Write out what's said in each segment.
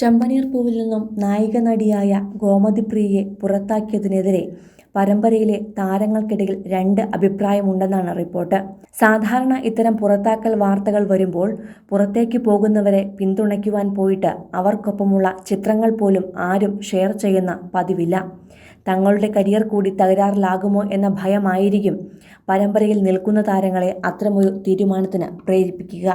ചെമ്പനീർ പൂവിൽ നിന്നും നായിക നടിയായ ഗോമതി പ്രിയയെ പുറത്താക്കിയതിനെതിരെ പരമ്പരയിലെ താരങ്ങൾക്കിടയിൽ രണ്ട് അഭിപ്രായമുണ്ടെന്നാണ് റിപ്പോർട്ട്. സാധാരണ ഇത്തരം പുറത്താക്കൽ വാർത്തകൾ വരുമ്പോൾ പുറത്തേക്ക് പോകുന്നവരെ പിന്തുണയ്ക്കുവാൻ പോയിട്ട് അവർക്കൊപ്പമുള്ള ചിത്രങ്ങൾ പോലും ആരും ഷെയർ ചെയ്യുന്ന പതിവില്ല. തങ്ങളുടെ കരിയർ കൂടി തകരാറിലാകുമോ എന്ന ഭയമായിരിക്കും പരമ്പരയിൽ നിൽക്കുന്ന താരങ്ങളെ അത്തരമൊരു തീരുമാനത്തിന് പ്രേരിപ്പിക്കുക.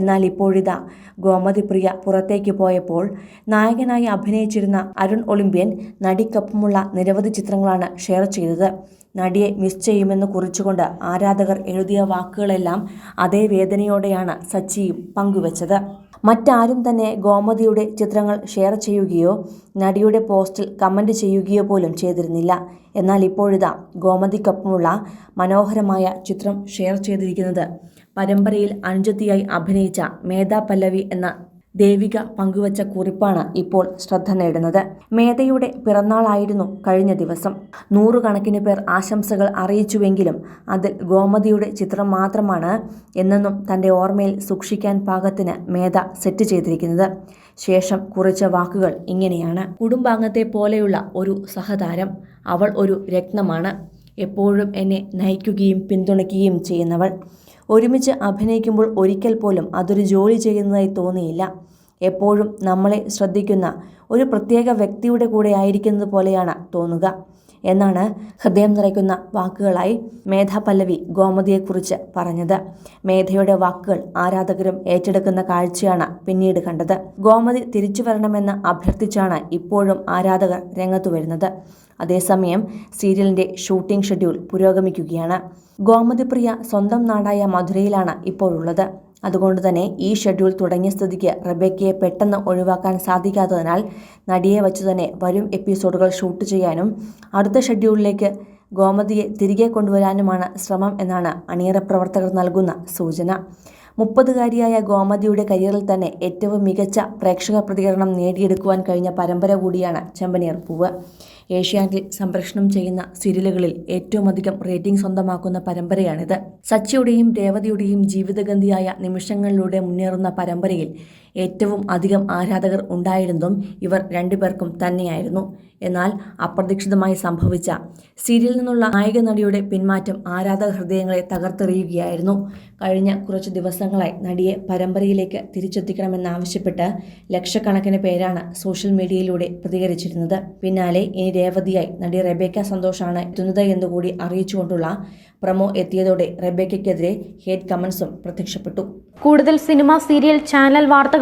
എന്നാൽ ഇപ്പോഴിതാ ഗോമതി പ്രിയ പുറത്തേക്ക് പോയപ്പോൾ നായകനായി അഭിനയിച്ചിരുന്ന അരുൺ ഒളിമ്പ്യൻ നടിക്കൊപ്പമുള്ള നിരവധി ചിത്രങ്ങളാണ് ഷെയർ ചെയ്തത്. നടിയെ മിസ് ചെയ്യുമെന്ന് കുറിച്ചുകൊണ്ട് ആരാധകർ എഴുതിയ വാക്കുകളെല്ലാം അതേ വേദനയോടെയാണ് സച്ചിയും പങ്കുവച്ചത്. മറ്റാരും തന്നെ ഗോമതിയുടെ ചിത്രങ്ങൾ ഷെയർ ചെയ്യുകയോ നടിയുടെ പോസ്റ്റിൽ കമന്റ് ചെയ്യുകയോ പോലും ചെയ്തിരുന്നില്ല. എന്നാൽ ഇപ്പോഴിതാ ഗോമതിക്കൊപ്പമുള്ള മനോഹരമായ ചിത്രം ഷെയർ ചെയ്തിരിക്കുന്നത് പരമ്പരയിൽ അനുജത്തിയായി അഭിനയിച്ച മേധാ പല്ലവി എന്ന ദേവിക പങ്കുവച്ച കുറിപ്പാണ് ഇപ്പോൾ ശ്രദ്ധ നേടുന്നത്. മേധയുടെ പിറന്നാളായിരുന്നു കഴിഞ്ഞ ദിവസം. നൂറുകണക്കിന് പേർ ആശംസകൾ അറിയിച്ചുവെങ്കിലും അതിൽ ഗോമതിയുടെ ചിത്രം മാത്രമാണ് എന്നെന്നും തന്റെ ഓർമ്മയിൽ സൂക്ഷിക്കാൻ പാകത്തിന് മേധ സെറ്റ് ചെയ്തിരിക്കുന്നത്. ശേഷം കുറിച്ച വാക്കുകൾ ഇങ്ങനെയാണ്. കുടുംബാംഗത്തെ പോലെയുള്ള ഒരു സഹതാരം. അവൾ ഒരു രത്നമാണ്. എപ്പോഴും എന്നെ നയിക്കുകയും പിന്തുണയ്ക്കുകയും ചെയ്യുന്നവൾ. ഒരുമിച്ച് അഭിനയിക്കുമ്പോൾ ഒരിക്കൽ പോലും അതൊരു ജോലി ചെയ്യുന്നതായി തോന്നിയില്ല. എപ്പോഴും നമ്മളെ ശ്രദ്ധിക്കുന്ന ഒരു പ്രത്യേക വ്യക്തിയുടെ കൂടെ ആയിരിക്കുന്നത് പോലെയാണ് തോന്നുക. എന്നാണ് ഹൃദയം നിറയ്ക്കുന്ന വാക്കുകളായി മേധാ പല്ലവി ഗോമതിയെക്കുറിച്ച് പറഞ്ഞത്. മേധയുടെ വാക്കുകൾ ആരാധകരും ഏറ്റെടുക്കുന്ന കാഴ്ചയാണ് പിന്നീട് കണ്ടത്. ഗോമതി തിരിച്ചു വരണമെന്ന് അഭ്യർത്ഥിച്ചാണ് ഇപ്പോഴും ആരാധകർ രംഗത്തു വരുന്നത്. അതേസമയം സീരിയലിന്റെ ഷൂട്ടിംഗ് ഷെഡ്യൂൾ പുരോഗമിക്കുകയാണ്. ഗോമതി പ്രിയ സ്വന്തം നാടായ മധുരയിലാണ് ഇപ്പോഴുള്ളത്. അതുകൊണ്ട് തന്നെ ഈ ഷെഡ്യൂൾ തുടങ്ങിയ സ്ഥിതിക്ക് റബേക്കയെ പെട്ടെന്ന് ഒഴിവാക്കാൻ സാധിക്കാത്തതിനാൽ നടിയെ വച്ചു തന്നെ വരും എപ്പിസോഡുകൾ ഷൂട്ട് ചെയ്യാനും അടുത്ത ഷെഡ്യൂളിലേക്ക് ഗോമതിയെ തിരികെ കൊണ്ടുവരാനുമാണ് ശ്രമം എന്നാണ് അണിയറ പ്രവർത്തകർ നൽകുന്ന സൂചന. മുപ്പതുകാരിയായ ഗോമതിയുടെ കരിയറിൽ തന്നെ ഏറ്റവും മികച്ച പ്രേക്ഷക പ്രതികരണം നേടിയെടുക്കുവാൻ കഴിഞ്ഞ പരമ്പര കൂടിയാണ് ചെമ്പനീർ പൂവ്. ഏഷ്യാനെറ്റിൽ സംപ്രേഷണം ചെയ്യുന്ന സീരിയലുകളിൽ ഏറ്റവും അധികം റേറ്റിംഗ് സ്വന്തമാക്കുന്ന പരമ്പരയാണിത്. സച്ചിയുടെയും രേവതിയുടെയും ജീവിതഗന്ധിയായ നിമിഷങ്ങളിലൂടെ മുന്നേറുന്ന പരമ്പരയിൽ ഏറ്റവും അധികം ആരാധകർ ഉണ്ടായിരുന്നതും ഇവർ രണ്ടുപേർക്കും തന്നെയായിരുന്നു. എന്നാൽ അപ്രതീക്ഷിതമായി സംഭവിച്ച സീരിയലിൽ നിന്നുള്ള നായിക നടിയുടെ പിന്മാറ്റം ആരാധക ഹൃദയങ്ങളെ തകർത്തെറിയുകയായിരുന്നു. കഴിഞ്ഞ കുറച്ച് ദിവസങ്ങളായി നടിയെ പരമ്പരയിലേക്ക് തിരിച്ചെത്തിക്കണമെന്നാവശ്യപ്പെട്ട് ലക്ഷക്കണക്കിന് പേരാണ് സോഷ്യൽ മീഡിയയിലൂടെ പ്രതികരിച്ചിരുന്നത്. പിന്നാലെ ഇനി രേവതിയായി നടി റെബേക്ക സന്തോഷാണ് എത്തുന്നത് എന്നുകൂടി അറിയിച്ചുകൊണ്ടുള്ള പ്രമോ എത്തിയതോടെ റെബേക്കയ്ക്കെതിരെ ഹേറ്റ് കമന്റ്സും പ്രത്യക്ഷപ്പെട്ടു. കൂടുതൽ സിനിമ സീരിയൽ ചാനൽ